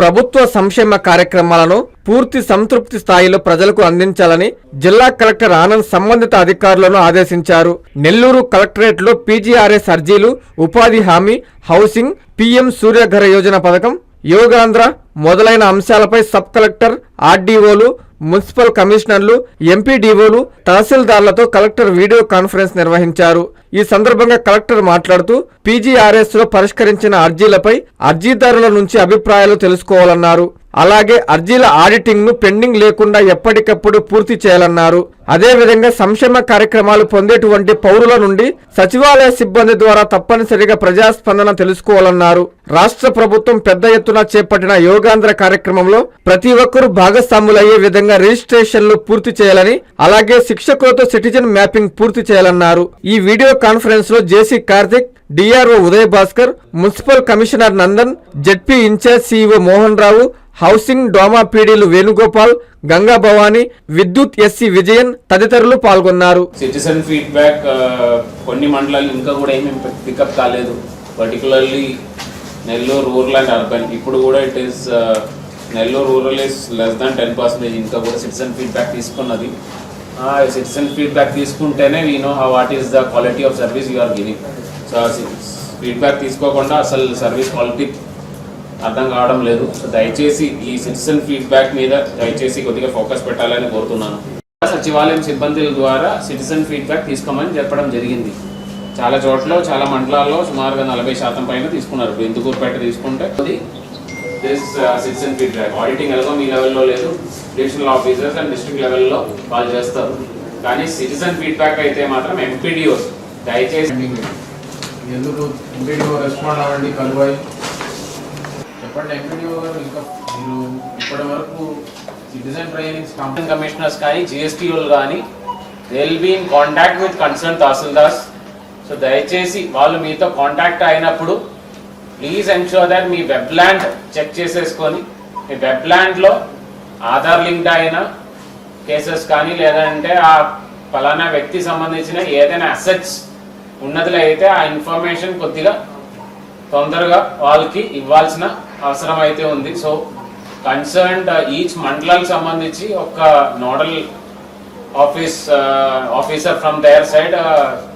ప్రభుత్వ సంక్షేమ కార్యక్రమాలను పూర్తి సంతృప్తి స్థాయిలో ప్రజలకు అందించాలని జిల్లా కలెక్టర్ ఆనంద్ సంబంధిత అధికారులను ఆదేశించారు. నెల్లూరు కలెక్టరేట్లో పీజీఆర్ఎస్ అర్జీలు ఉపాధి హామీ హౌసింగ్ పీఎం సూర్యఘర యోజన పథకం యోగాంధ్ర మొదలైన అంశాలపై సబ్ కలెక్టర్ ఆర్డీఓలు మున్సిపల్ కమిషనర్లు ఎంపీడీఓలు తహసీల్దార్లతో కలెక్టర్ వీడియో కాన్ఫరెన్స్ నిర్వహించారు. ఈ సందర్భంగా కలెక్టర్ మాట్లాడుతూ పీజీఆర్ఎస్లో పరిష్కరించిన అర్జీలపై అర్జీదారుల నుంచి అభిప్రాయాలు తెలుసుకోవాలన్నారు. అలాగే అర్జీల ఆడిటింగ్ను పెండింగ్ లేకుండా ఎప్పటికప్పుడు పూర్తి చేయాలన్నారు. అదేవిధంగా సంక్షేమ కార్యక్రమాలు పొందేటువంటి పౌరుల నుండి సచివాలయ సిబ్బంది ద్వారా తప్పనిసరిగా ప్రజాస్పందన తెలుసుకోవాలన్నారు. రాష్ట్ర ప్రభుత్వం పెద్ద ఎత్తున చేపట్టిన యోగాంధ్ర కార్యక్రమంలో ప్రతి ఒక్కరూ భాగస్వాములయ్యే విధంగా రిజిస్ట్రేషన్లు పూర్తి చేయాలని అలాగే శిక్షకులతో సిటిజన్ మ్యాపింగ్ పూర్తి చేయాలన్నారు. ఈ వీడియో కాన్ఫరెన్స్లో JC Karthik DRO Uday Bhaskar municipal commissioner Nandan ZP incharge CEO Mohan Rao housing డోమా పీడీలు వేణుగోపాల్ గంగా భవానీ విద్యుత్ ఎస్సీ విజయన్ తదితరులు పాల్గొన్నారు. సిటిజన్ ఫీడ్బ్యాక్ కొన్ని మండలాలు ఇంకా కూడా ఏమి పికప్ కాలేదు. Particularly Nellore rural and urban ఇప్పుడు కూడా it is Nellore rural is less than ten percentage ఇంకా కూడా సిటిజన్ ఫీడ్బ్యాక్ తీసుకున్నది. సిటిజన్ ఫీడ్బ్యాక్ తీసుకుంటేనే we know what is the quality of service you are giving so feedback తీసుకోకుండా అసలు service quality అర్థం కావడం లేదు. సో దయచేసి ఈ సిటిజన్ ఫీడ్బ్యాక్ మీద దయచేసి కొద్దిగా ఫోకస్ పెట్టాలని కోరుతున్నాను. సచివాలయం సిబ్బందుల ద్వారా సిటిజన్ ఫీడ్బ్యాక్ తీసుకోమని చెప్పడం జరిగింది. చాలా చోట్ల చాలా మండలాల్లో సుమారుగా నలభై శాతం పైన తీసుకున్నారు. ఇప్పుడు ఇందుకూరుపేట తీసుకుంటే దిస్ సిటిజన్ ఫీడ్బ్యాక్ ఆడిటింగ్ ఎలాగో మీ లెవెల్లో లేదు. డివిజనల్ ఆఫీసర్స్ అండ్ డిస్ట్రిక్ట్ లెవెల్లో వాళ్ళు చేస్తారు. కానీ సిటిజన్ ఫీడ్బ్యాక్ అయితే మాత్రం ఎంపీడీఓస్ దయచేసి ఎందుకు? ఎంపీడీఓ రెస్పాండ్ అవ్వండి కలువాయి చెప్పండి ఎంపీడీఓ గారు ఇంకా. మీరు ఇప్పటి వరకు సిటిజన్ ట్రైనింగ్స్ కంపెనీ కమిషనర్స్ కానీ జిఎస్టీఓలు కానీ they will be in contact with concern tahsildars. So దయచేసి వాళ్ళు మీతో కాంటాక్ట్ అయినప్పుడు ప్లీజ్ ఎన్షూర్ దట్ మీ వెబ్ ల్యాండ్ చెక్ చేసేసుకొని మీ వెబ్ ల్యాండ్లో ఆధార్ లింక్డ్ అయిన కేసెస్ కానీ లేదంటే ఆ ఫలానా వ్యక్తి సంబంధించిన ఏదైనా అసెట్స్ ఉన్నదిలో అయితే ఆ ఇన్ఫర్మేషన్ కొద్దిగా తొందరగా వాళ్ళకి ఇవ్వాల్సిన అవసరం అయితే ఉంది. సో కన్సర్న్డ్ ఈచ్ మండలానికి సంబంధించి ఒక nodal office officer from there side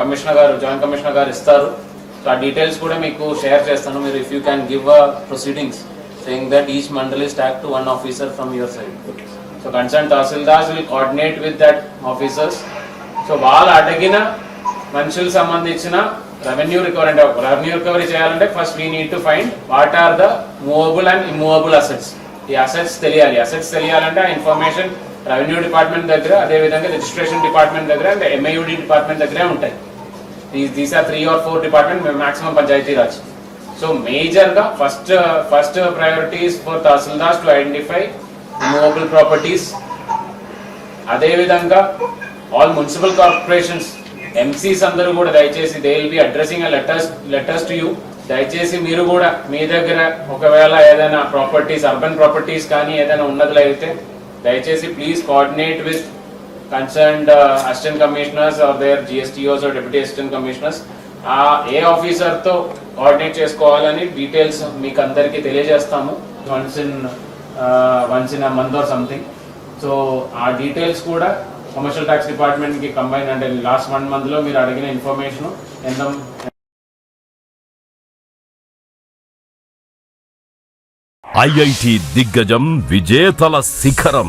commissioner గారు జాయింట్ కమిషనర్ గారు ఇస్తారు. సో ఆ డీటెయిల్స్ కూడా మీకు షేర్ చేస్తాను. మీరు if you can give a proceedings saying that each mandal is tack to one officer from your side so concern tahsildars will coordinate with that officers so వాళ్ళు అడిగిన మనుషులకు సంబంధించిన రెవెన్యూ రికవరీ అంటే revenue recovery చేయాలంటే first we need to find what are the movable and immovable assets ఈ assets తెలియాలి. Assets తెలియాలంటే ఆ ఇన్ఫర్మేషన్ రెవెన్యూ డిపార్ట్మెంట్ దగ్గర అదే విధంగా రిజిస్ట్రేషన్ డిపార్ట్మెంట్ దగ్గర అండ్ ఎంఐయుడి డిపార్ట్మెంట్ దగ్గరే ఉంటాయి. These are three or four department maximum panchayati raj so మేజర్గా first first priorities for tahsildars to identify movable properties అదేవిధంగా ఆల్ మున్సిపల్ కార్పొరేషన్స్ ఎంసీస్ అందరూ కూడా దయచేసి they will be addressing letters letters to you దయచేసి మీరు కూడా మీ దగ్గర ఒకవేళ ఏదైనా ప్రాపర్టీస్ అర్బన్ ప్రాపర్టీస్ కానీ ఏదైనా ఉన్నదిలో అయితే దయచేసి please coordinate with concerned assistant commissioners or their GSTOs or deputy assistant commissioners ఆ ఏ ఆఫీసర్తో కోఆర్డినేట్ చేసుకోవాలని డీటెయిల్స్ మీకు అందరికీ తెలియజేస్తాము. Once in once in a month or something so ఆ డీటెయిల్స్ కూడా కమర్షియల్ ట్యాక్స్ డిపార్ట్మెంట్కి కంబైన్ అంటే లాస్ట్ వన్ మంత్లో మీరు అడిగిన ఇన్ఫర్మేషన్ ఎంత ఐఐటి దిగ్గజం విజేతల శిఖరం.